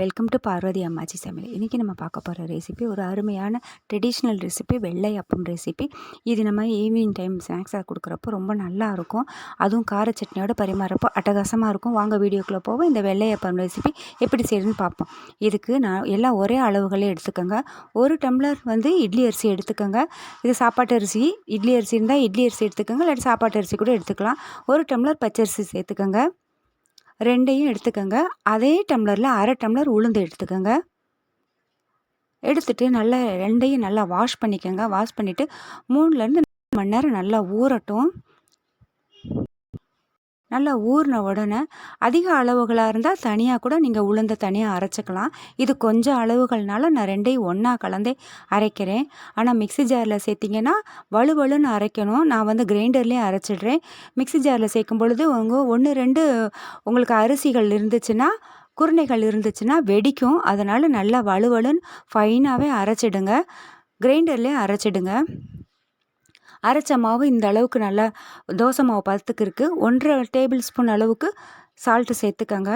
Welcome to Parvati அம்மாச்சி சமையல் இன்றைக்கி நம்ம பார்க்க போகிற ரெசிபி ஒரு அருமையான ட்ரெடிஷ்னல் ரெசிபி வெள்ளை அப்பம் ரெசிபி இது நம்ம ஈவினிங் டைம் ஸ்நாக்ஸாக கொடுக்குறப்போ ரொம்ப நல்லா இருக்கும். அதுவும் கார சட்னியோட பரிமாறப்போ அட்டகாசமாக இருக்கும். வாங்க வீடியோக்குள்ளே போவோம். இந்த வெள்ளை அப்பம் ரெசிபி எப்படி செய்யுதுன்னு பார்ப்போம். இதுக்கு நான் எல்லாம் ஒரே அளவுகளே எடுத்துக்கோங்க. ஒரு டம்ளர் வந்து இட்லி அரிசி எடுத்துக்கோங்க. இது சாப்பாட்டு அரிசி இட்லி அரிசி இருந்தால் இட்லி அரிசி எடுத்துக்கோங்க. இல்லாட்டி சாப்பாட்டு அரிசி கூட எடுத்துக்கலாம். ஒரு டம்ளர் பச்சரிசி சேர்த்துக்கோங்க. ரெண்டையும் எடுத்துக்கோங்க. அதே டம்ளரில் அரை டம்ளர் உளுந்து எடுத்துக்கோங்க. எடுத்துட்டு நல்லா ரெண்டையும் நல்லா வாஷ் பண்ணிக்கோங்க. வாஷ் பண்ணிவிட்டு மூணுலேருந்து மணி நேரம் நல்லா ஊறட்டும். நல்லா ஊறின உடனே அதிக அளவுகளாக இருந்தால் தனியாக கூட நீங்கள் உளுந்த தனியாக அரைச்சிக்கலாம். இது கொஞ்சம் அளவுகள்னால நான் ரெண்டையும் ஒன்றா கலந்தே அரைக்கிறேன். ஆனால் மிக்சி ஜாரில் சேர்த்திங்கன்னா வலுவலுன்னு அரைக்கணும். நான் வந்து கிரைண்டர்லேயே அரைச்சிடுறேன். மிக்சி ஜாரில் சேர்க்கும் பொழுது உங்கள் ஒன்று ரெண்டு உங்களுக்கு அரிசிகள் இருந்துச்சுன்னா குருணைகள் இருந்துச்சுன்னா வெடிக்கும். அதனால் நல்லா வலுவலுன்னு ஃபைனாகவே அரைச்சிடுங்க. கிரைண்டர்லேயே அரைச்சிடுங்க. அரைச்ச மாவு இந்த அளவுக்கு நல்லா தோசை மாவு பதத்துக்கு இருக்குது ஒன்றரை டேபிள் ஸ்பூன் அளவுக்கு சால்ட்டு சேர்த்துக்கங்க.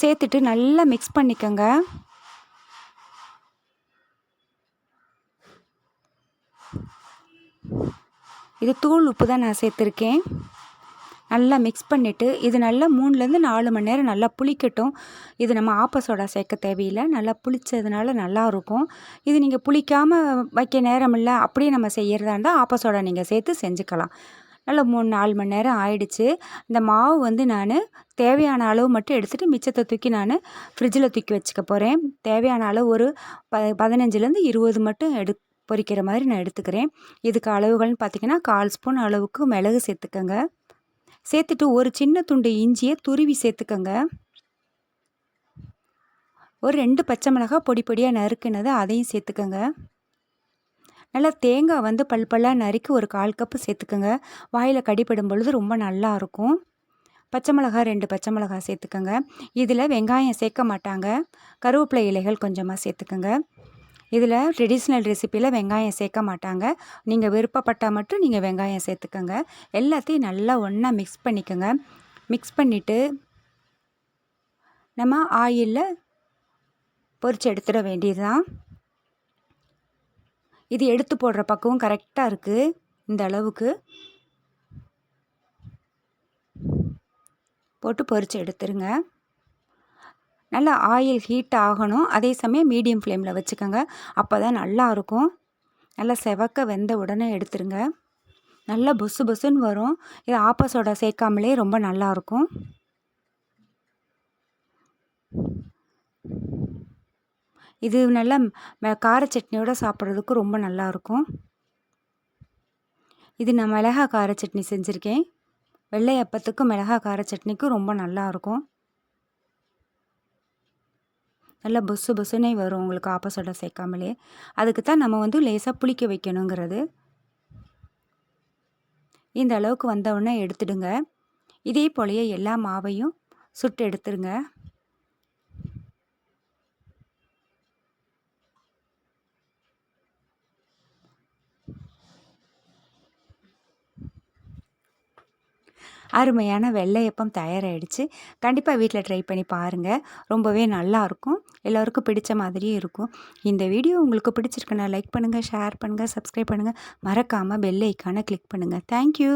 சேர்த்துட்டு நல்லா மிக்ஸ் பண்ணிக்கோங்க. இது தூள் உப்பு தான் நான் சேர்த்துருக்கேன். நல்லா மிக்ஸ் பண்ணிவிட்டு இது நல்லா மூணுலேருந்து நாலு மணி நேரம் நல்லா புளிக்கட்டும். இது நம்ம ஆப்பசோடா சேர்க்க தேவையில்லை. நல்லா புளித்ததுனால நல்லாயிருக்கும் இது நீங்கள் புளிக்காமல் வைக்க நேரம் இல்லை அப்படியே நம்ம செய்கிறதா இருந்தால் ஆப்பசோடா நீங்கள் சேர்த்து செஞ்சுக்கலாம். நல்லா மூணு நாலு மணி நேரம் ஆயிடுச்சு. இந்த மாவு வந்து நான் தேவையான அளவு மட்டும் எடுத்துகிட்டு மிச்சத்தை தூக்கி நான் ஃப்ரிட்ஜில் தூக்கி வச்சுக்க போகிறேன் தேவையான அளவு ஒரு ப பதினஞ்சுலேருந்து இருபது மட்டும் எடு பொறிக்கிற மாதிரி நான் எடுத்துக்கிறேன். இதுக்கு அளவுகள்னு பார்த்திங்கன்னா கால் ஸ்பூன் அளவுக்கு மிளகு சேர்த்துக்கங்க. சேர்த்துட்டு ஒரு சின்ன துண்டு இஞ்சியை துருவி சேர்த்துக்கோங்க. ஒரு ரெண்டு பச்சை மிளகா பொடி பொடியாக நறுக்குனது அதையும் சேர்த்துக்கோங்க. நல்லா தேங்காய் வந்து பல்பல்லாக நறுக்கி ஒரு கால் கப்பு சேர்த்துக்கோங்க. வாயில் கடிப்படும் பொழுது ரொம்ப நல்லா இருக்கும். பச்சை மிளகா ரெண்டு பச்சை மிளகா சேர்த்துக்கோங்க. இதில் வெங்காயம் சேர்க்க மாட்டாங்க. கருவேப்பிலை இலைகள் கொஞ்சமாக சேர்த்துக்கோங்க. இதில் ட்ரெடிஷ்னல் ரெசிப்பியில் வெங்காயம் சேர்க்க மாட்டாங்க. நீங்கள் விருப்பப்பட்டால் மட்டும் நீங்கள் வெங்காயம் சேர்த்துக்கோங்க. எல்லாத்தையும் நல்லா ஒன்றா மிக்ஸ் பண்ணிக்கோங்க. மிக்ஸ் பண்ணிவிட்டு நம்ம ஆயிலில் பொறிச்சு எடுத்துட வேண்டியது தான் இது எடுத்து போடுற பக்கமும் கரெக்டாக இருக்குது இந்த அளவுக்கு. போட்டு பொறிச்சு எடுத்துருங்க. நல்லா ஆயில் ஹீட் ஆகணும். அதே சமயம் மீடியம் ஃப்ளேமில் வச்சுக்கோங்க. அப்போ தான் நல்லாயிருக்கும் நல்லா செவக்க வெந்த உடனே எடுத்துருங்க. நல்லா பொசு பொசுன்னு வரும். இது ஆப்பசோடா சேர்க்காமலே ரொம்ப நல்லாயிருக்கும் இது நல்லா கார சட்னியோடு சாப்பிட்றதுக்கு ரொம்ப நல்லாயிருக்கும் இது நான் மிளகா கார சட்னி செஞ்சுருக்கேன். வெள்ளை அப்பத்துக்கும் மிளகா கார சட்னிக்கும் ரொம்ப நல்லாயிருக்கும் நல்லா புசு புசுனே வரும் உங்களுக்கு ஆப்போசோடா சேர்க்காமலே. அதுக்கு தான் நம்ம வந்து லேசாக புளிக்க வைக்கணுங்கிறது. இந்த அளவுக்கு வந்தவுடனே எடுத்துடுங்க. இதே போலயே எல்லா மாவையும் சுட்டு எடுத்துருங்க அருமையான வெள்ளையப்பம் தயாராகிடுச்சு கண்டிப்பாக வீட்டில் ட்ரை பண்ணி பாருங்கள் ரொம்பவே நல்லாயிருக்கும் எல்லோருக்கும் பிடிச்ச மாதிரியும் இருக்கும். இந்த வீடியோ உங்களுக்கு பிடிச்சிருக்குன்னா லைக் பண்ணுங்கள் ஷேர் பண்ணுங்கள் சப்ஸ்கிரைப் பண்ணுங்கள் மறக்காமல் பெல் ஐக்கானை கிளிக் பண்ணுங்கள் தேங்க்யூ